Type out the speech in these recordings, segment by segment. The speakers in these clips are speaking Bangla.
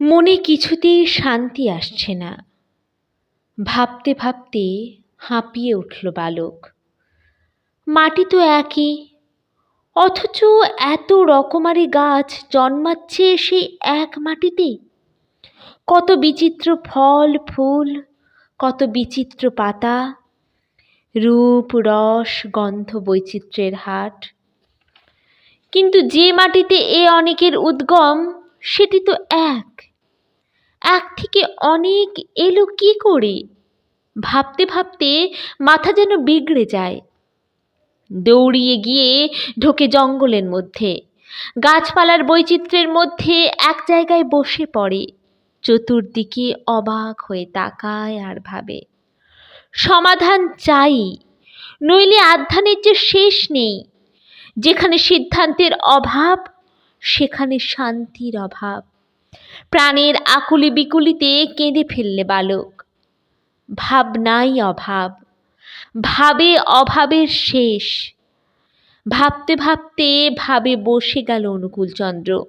মনে কিছুতেই শান্তি আসছে না। ভাবতে ভাবতে হাঁপিয়ে উঠল বালক। মাটি তো একই অথচ এত রকমারি গাছ জন্মাচ্ছে সেই এক মাটিতে। কত বিচিত্র ফল, ফুল, কত বিচিত্র পাতা, রূপ, রস, গন্ধ, বৈচিত্র্যের হাট। কিন্তু যে মাটিতে এ অনেকের উদ্গম, সেটি তো এক। এক থেকে অনেক এলো কি করে? ভাবতে ভাবতে মাথা যেন বিগড়ে যায়। দৌড়িয়ে গিয়ে ঢোকে জঙ্গলের মধ্যে। গাছপালার বৈচিত্র্যের মধ্যে এক জায়গায় বসে পড়ে। চতুর্দিকে অবাক হয়ে তাকায় আর ভাবে। সমাধান চাই, নইলে আধ্যানের যে শেষ নেই। যেখানে সিদ্ধান্তের অভাব, সেখানে শান্তির অভাব। প্রাণের আকুলি বিকুলিতে কেঁদে ফেললে বালক। ভাবনাই অভাব। ভাবে অভাবের শেষ। ভাবতে ভাবতে ভাবে বসে গেল অনুকূলচন্দ্র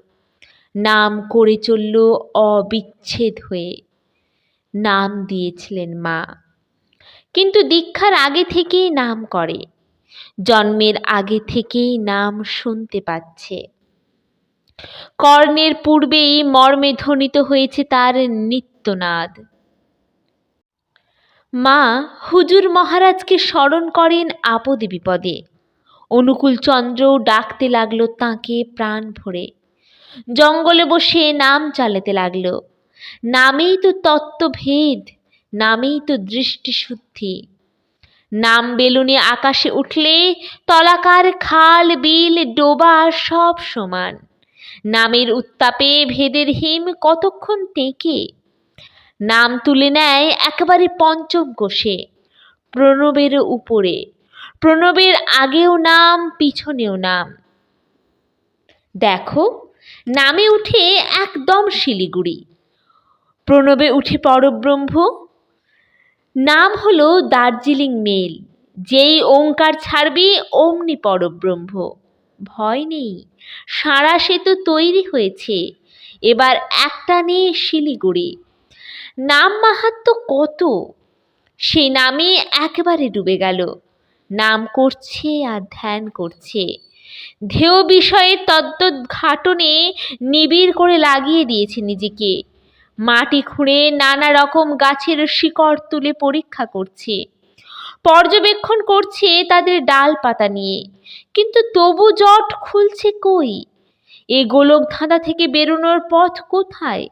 নাম করে চলল অবিচ্ছেদ হয়ে। নাম দিয়েছিলেন মা। কিন্তু দীক্ষার আগে থেকেই নাম করে। জন্মের আগে থেকেই নাম শুনতে পাচ্ছে। কর্ণের পূর্বেই মর্মে ধ্বনিত হয়েছে তার নিত্যনাদ। মা হুজুর মহারাজকে স্মরণ করেন আপদে বিপদে। অনুকূল চন্দ্র ডাকতে লাগল তাঁকে প্রাণ ভরে। জঙ্গলে বসে নাম চালাতে লাগল। নামেই তো তত্ত্বভেদ, নামেই তো দৃষ্টিশুদ্ধি। নাম বেলুনে আকাশে উঠলে তলাকার খাল, বিল ডোবা সব সমান। নামের উত্তাপে ভেদের হিম কতক্ষণ টেকে? নাম তুলে নেয় একেবারে পঞ্চম কোষে, প্রণবের উপরে। প্রণবের আগেও নাম, পিছনেও নাম। দেখো, নামে উঠে একদম শিলিগুড়ি। প্রণবে উঠে পরব্রহ্ম। নাম হলো দার্জিলিং মেল, যেই ওঙ্কার ছাড়বি অমনি পরব্রহ্ম। ভয় নেই, সারা সেতু তৈরি হয়েছে। এবার একটা নিয়ে শিলিগুড়ি। নাম মাহাত্ম কত? সে নামে একেবারে ডুবে গেল। নাম করছে আর ধ্যান করছে। ধেয় বিষয়ের তদ্দঘাটনে নিবিড় করে লাগিয়ে দিয়েছে নিজেকে। মাটি খুঁড়ে নানা রকম গাছের শিকড় তুলে পরীক্ষা করছে। পর্যবেক্ষণ করছে তাদের ডাল পাতা নিয়ে। কিন্তু তবু জট খুলছে কই? এ গোলক ধাঁধা থেকে বেরোনোর পথ কোথায়?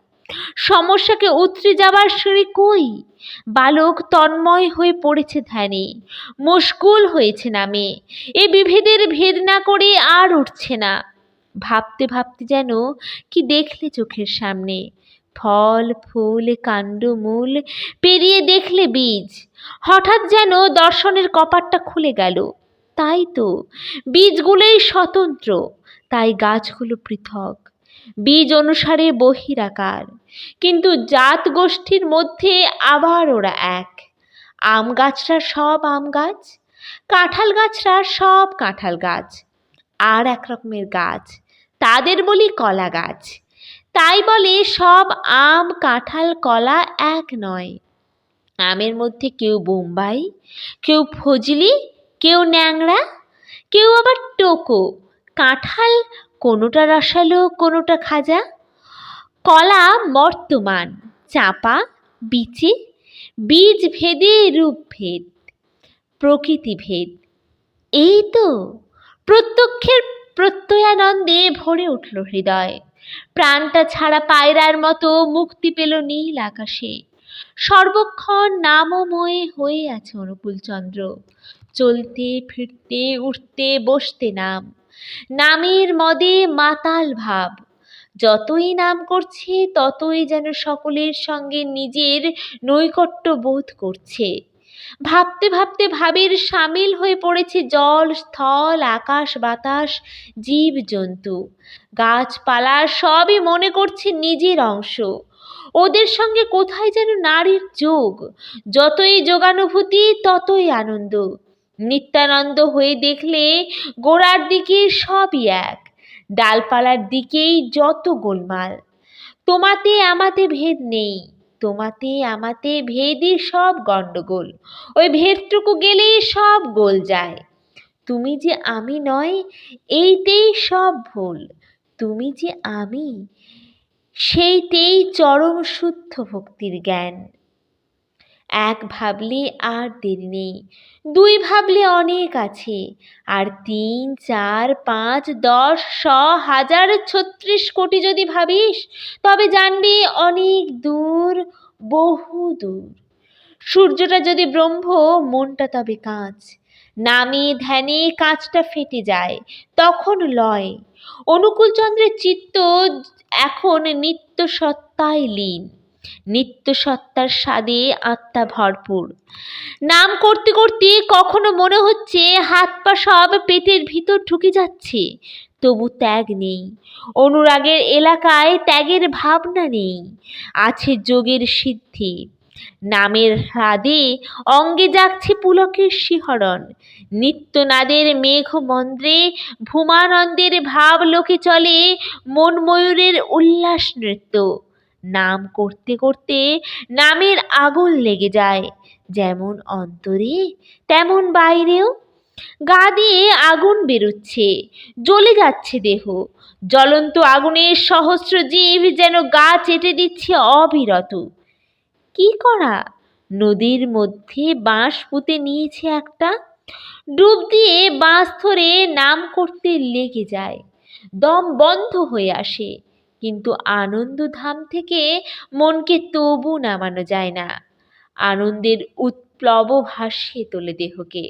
সমস্যাকে উতরে যাবার সিঁড়ি কই? বালক তন্ময় হয়ে পড়েছে ধ্যানে, মুশকুল হয়েছে নামে। এ বিভেদের ভেদ না করে আর উঠছে না। ভাবতে ভাবতে যেন কি দেখলে চোখের সামনে। ফল, ফুল, কাণ্ড, মূল পেরিয়ে দেখলে বীজ। হঠাৎ যেন দর্শনের কপাটটা খুলে গেল। তাই তো, বীজগুলোই স্বতন্ত্র, তাই গাছগুলো পৃথক। বীজ অনুসারে বহিরাকার। কিন্তু জাত গোষ্ঠীর মধ্যে আবার ওরা এক। আম গাছরা সব আম গাছ, কাঁঠাল গাছরা সব কাঁঠাল গাছ। আর এক রকমের গাছ, তাদের বলি কলা গাছ। তাই বলে সব আম, কাঁঠাল, কলা এক নয়। আমের মধ্যে কেউ বোম্বাই, কেউ ফজলি, কেউ ন্যাংড়া, কেউ আবার টোকো। কাঁঠাল কোনোটা রসালো, কোনোটা খাজা? কলা বর্তমান, চাপা, বিচে বীজ ভেদে রূপ ভেদ প্রকৃতি ভেদ এই তো, প্রত্যক্ষের প্রত্যয়ানন্দে ভরে উঠল হৃদয়। প্রাণটা ছাড়া পায়রার মতো মুক্তি পেল নীল আকাশে। সর্বক্ষণ নামময় হয়ে আছে অনুকূলচন্দ্র চলতে, ফিরতে, উঠতে, বসতে নাম। নামের মদে মাতাল ভাব। যতই নাম করছে, ততই যেন সকলের সঙ্গে নিজের নৈকট্য বোধ করছে। ভাবতে ভাবতে ভাবের সামিল হয়ে পড়েছে জল, স্থল, আকাশ, বাতাস জীব জন্তু গাছপালা সবই মনে করছে নিজের অংশ। ওদের সঙ্গে কোথায় যেন নারীর যোগ? যতই যোগানুভূতি, ততই আনন্দ। নিত্যানন্দ হয়ে দেখলে গোড়ার দিকে সবই এক, ডালপালার দিকেই যত গোলমাল। তোমাতে আমাতে ভেদ নেই, তোমাতে আমাতে ভেদই সব গণ্ডগোল, ওই ভেদটুকু গেলেই সব গোল যায়। তুমি যে আমি নয়, এইতেই সব ভুল। তুমি যে আমি, সেইতেই চরম শুদ্ধ ভক্তির জ্ঞান। এক ভাবলে আর দেরি নেই, দুই ভাবলে অনেক আছে, আর তিন, চার, পাঁচ, দশ, শ, হাজার, ছত্রিশ কোটি যদি ভাবিস, তবে জানবি অনেক দূর, বহু দূর। সূর্যটা যদি ব্রহ্ম, মনটা তবে কাঁচ। নামে ধ্যানে কাঁচটা ফেটে যায়, তখন লয়। অনুকূলচন্দ্রের চিত্ত এখন নিত্য সত্তায় লীন। নিত্য সত্তার স্বাদে আত্মা ভরপুর। নাম করতে করতে কখনো মনে হচ্ছে হাত পা সব পেটের ভিতর ঢুকে যাচ্ছে, তবু ত্যাগ নেই। অনুরাগের এলাকায় ত্যাগের ভাবনা নেই, আছে যোগের সিদ্ধি। নামের হ্রাদে অঙ্গে জাগছে পুলকের শিহরণ। নিত্যনাদের মেঘ মন্দ্রে ভূমানন্দের ভাব লোকে চলে মন ময়ূরের উল্লাস নৃত্য। নাম করতে করতে নামের আগুন লেগে যায়। যেমন অন্তরে, তেমন বাইরেও। গা দিয়ে আগুন বেরোচ্ছে, জ্বলে যাচ্ছে দেহ। জ্বলন্ত আগুনের সহস্র জীব যেন গা চেটে দিচ্ছে অবিরত। কি করা? নদীর মধ্যে বাঁশ পুঁতে নিয়েছে একটা। ডুব দিয়ে বাঁশ ধরে নাম করতে লেগে যায়। দম বন্ধ হয়ে আসে। কিন্তু আনন্দধাম থেকে মনকে তবু নামানো যায় না। আনন্দের উৎপ্লব ভাসিয়ে তোলে দেহকে।